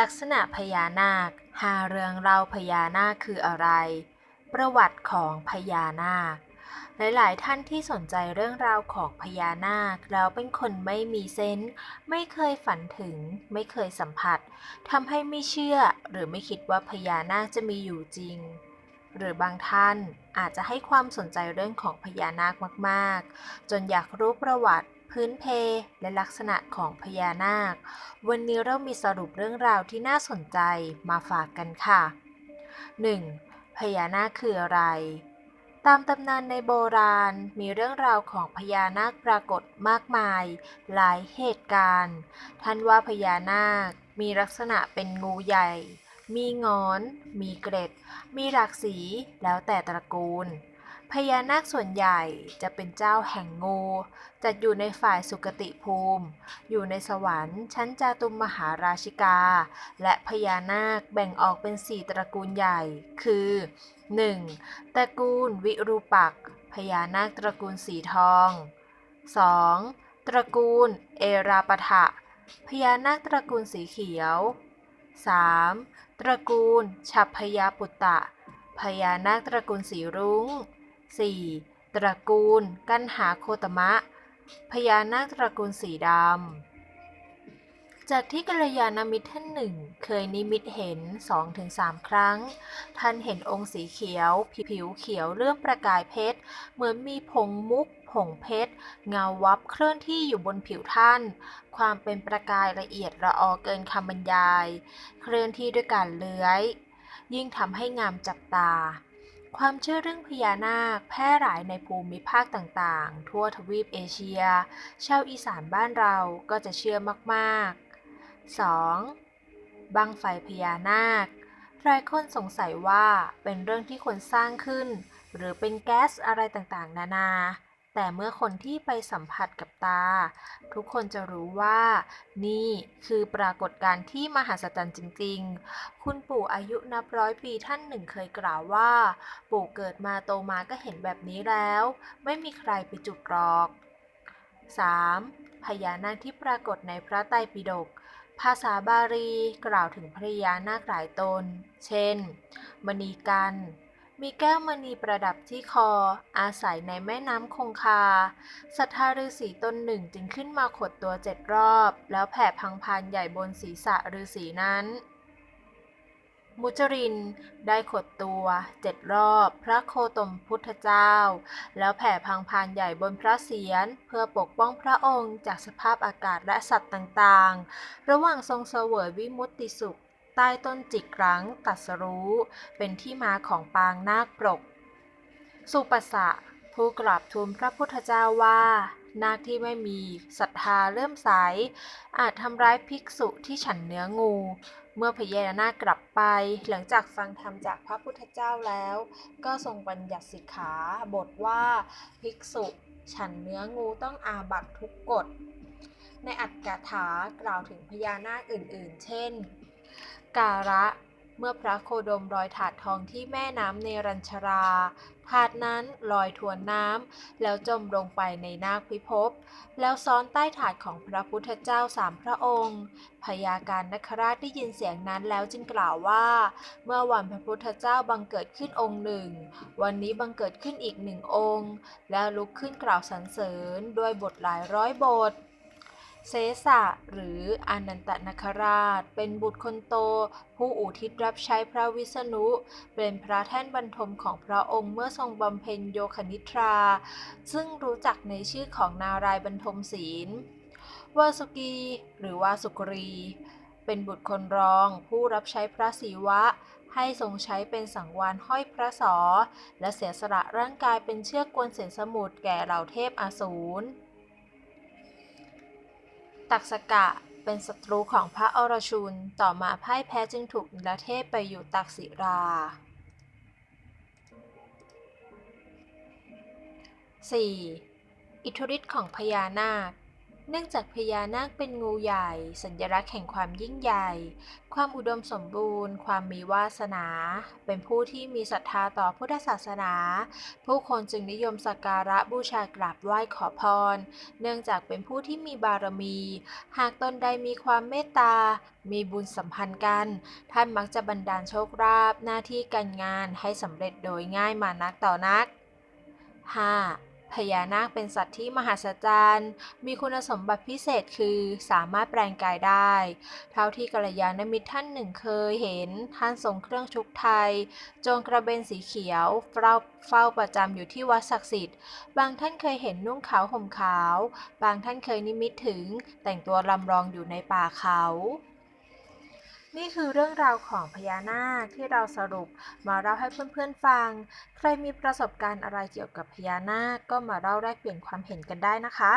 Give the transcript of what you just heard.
ลักษณะพญานาคหาเรื่องเล่าพญานาคคืออะไร ประวัติของพญานาค หลาย ๆ ท่านที่สนใจเรื่องราวของพญานาค แล้วเป็นคนไม่มีเซนส์ไม่เคยฝันถึง ไม่เคยสัมผัสทำให้ไม่เชื่อ หรือไม่คิดว่าพญานาคจะมีอยู่จริง หรือบางท่านอาจจะให้ความสนใจเรื่องของพญานาคมาก ๆ จนอยากรู้ประวัติ พื้นเพ และลักษณะของพญานาค วันนี้เรามีสรุปเรื่องราวที่น่าสนใจมาฝากกันค่ะ 1. พญานาคคืออะไร ตามตำนานในโบราณมีเรื่องราวของพญานาคปรากฏมากมาย หลายเหตุการณ์ ท่านว่าพญานาคมีลักษณะเป็นงูใหญ่ มีงอน มีเกร็ด มีหลากสี แล้วแต่ตระกูล พญานาคส่วนใหญ่จะเป็นเจ้าแห่งงูจัดอยู่ในฝ่ายสุกติภูมิ อยู่ในสวรรค์ ชั้นจาตุมมหาราชิกา และพญานาคแบ่งออกเป็นสี่ตระกูลใหญ่ คือ 1. ตระกูลวิรูปักษ์พญานาคตระกูลสีทอง 2. ตระกูลเอราปทะพญานาคตระกูลสีเขียว 3. ตระกูลฉัพพยาปุตตะพญานาคตระกูลสีรุง้ง 4. ตระกูล กันหาโคตมะ พญานาคตระกูลสีดำ จากที่กัลยาณมิตรท่านหนึ่ง เคยนิมิตเห็น 2-3 ครั้ง ท่านเห็นองค์สีเขียว ผิวเขียวเลื่อมประกายเพชร เหมือนมีผงมุก ผงเพชร เงาวับเคลื่อนที่อยู่บนผิวท่าน ความเป็นประกายละเอียดระออเกินคำบรรยาย เคลื่อนที่ด้วยการเลื้อย ยิ่งทำให้งามจับตา ความเชื่อเรื่องพญานาคแพร่หลายในภูมิภาคต่างๆ ทั่วทวีปเอเชีย ชาวอีสานบ้านเราก็จะเชื่อมากๆ 2. บังไฟพญานาค หลายคนสงสัยว่าเป็นเรื่องที่คนสร้างขึ้น หรือเป็นแก๊สอะไรต่างๆ นานา แต่เมื่อคนที่ไปสัมผัสกับตา ทุกคนจะรู้ว่า นี่คือปรากฏการณ์ที่มหัศจรรย์จริง ๆ คุณปู่อายุนับร้อยปีท่านหนึ่งเคยกล่าวว่า ปู่เกิดมาโตมาก็เห็นแบบนี้แล้ว ไม่มีใครไปจุดหรอก 3. พญานาคที่ปรากฏในพระไตรปิฎกภาษาบาลีกล่าวถึงพญานาคหลายตน เช่น มณีกัน มีแก้วมณีประดับที่คอ อาศัยในแม่น้ำคงคาสัทธาฤาษีตนหนึ่งจึงขึ้นมาขดตัวเจ็ดรอบ แล้วแผ่พังพานใหญ่บนศีรษะฤาษีนั้น มุจรินได้ขดตัวเจ็ดรอบ พระโคตมพุทธเจ้า แล้วแผ่พังพานใหญ่บนพระเศียรเพื่อปกป้องพระองค์จากสภาพอากาศและสัตว์ต่างๆ ระหว่างทรงเสวยวิมุตติสุข ใต้ต้นจิกรังตัดสรู้ เป็นที่มาของปางนาคปรก สุปัสสะผู้กราบทูลพระพุทธเจ้าว่านาคที่ไม่มีศรัทธาเริ่มใสอาจทำร้ายภิกษุที่ฉันเนื้องู เมื่อพญานาคกลับไป หลังจากฟังธรรมจากพระพุทธเจ้าแล้ว ก็ทรงบัญญัติสิกขาบทว่าภิกษุฉันเนื้องูต้องอาบัตทุกกฎ ในอัตถกถากล่าวถึงพญานาคอื่น ๆ เช่น การะ เมื่อพระโคดมลอยถาดทองที่แม่น้ำเนรัญชรา ถาดนั้นลอยทวนน้ำแล้วจมลงไปในนาคพิภพ แล้วซ้อนใต้ถาดของพระพุทธเจ้าสามพระองค์พยาการนคราชได้ยินเสียงนั้นแล้วจึงกล่าวว่า เมื่อวันพระพุทธเจ้าบังเกิดขึ้นองค์หนึ่ง วันนี้บังเกิดขึ้นอีกหนึ่งองค์ แล้วลุกขึ้นกล่าวสรรเสริญด้วยบทหลายร้อยบท เสสะหรืออนันตนคราช เป็นบุตรคนโต ผู้อุทิศรับใช้พระวิษณุ เป็นพระแท่นบรรทมของพระองค์เมื่อทรงบำเพ็ญโยคนิทรา ซึ่งรู้จักในชื่อของนารายบรรทมศีล วาสุกี หรือวาสุกรี เป็นบุตรคนรอง ผู้รับใช้พระศิวะให้ทรงใช้เป็นสังวานห้อยพระศอและเสียสละร่างกายเป็นเชือกกวนเสนสมุทรแก่เหล่าเทพอสูร ตักสกะเป็นศัตรูของพระอรชุน ต่อมาพ่ายแพ้จึงถูกนิรเทศไปอยู่ตักศิรา 4. อิทธิฤทธิ์ของพญานาค เนื่องจากพญานาคเป็นงูใหญ่ สัญลักษณ์แห่งความยิ่งใหญ่ ความอุดมสมบูรณ์ ความมีวาสนา เป็นผู้ที่มีศรัทธาต่อพุทธศาสนา ผู้คนจึงนิยมสักการะบูชากราบไหว้ขอพร เนื่องจากเป็นผู้ที่มีบารมี หากตนใดมีความเมตตา มีบุญสัมพันธ์กัน ท่านมักจะบันดาลโชคลาภหน้าที่การงานให้สำเร็จโดยง่ายมานักต่อนัก 5. พญานาคเป็นสัตว์ที่มหัศจรรย์ มีคุณสมบัติพิเศษคือสามารถแปลงกายได้ เท่าที่กัลยาณมิตรท่านหนึ่งเคยเห็น ท่านทรงเครื่องชุกไทย จงกระเบนสีเขียว เฝ้าเฝ้าประจำอยู่ที่วัดศักดิ์สิทธิ์ บางท่านเคยเห็นนุ่งขาวห่มขาว บางท่านเคยนิมิตถึง แต่งตัวลำลองอยู่ในป่าเขา นี่คือเรื่องราวของพญานาคที่เราสรุปมาเล่าให้เพื่อนๆฟัง ใครมีประสบการณ์อะไรเกี่ยวกับพญานาคก็มาเล่าแลกเปลี่ยนความเห็นกันได้นะคะ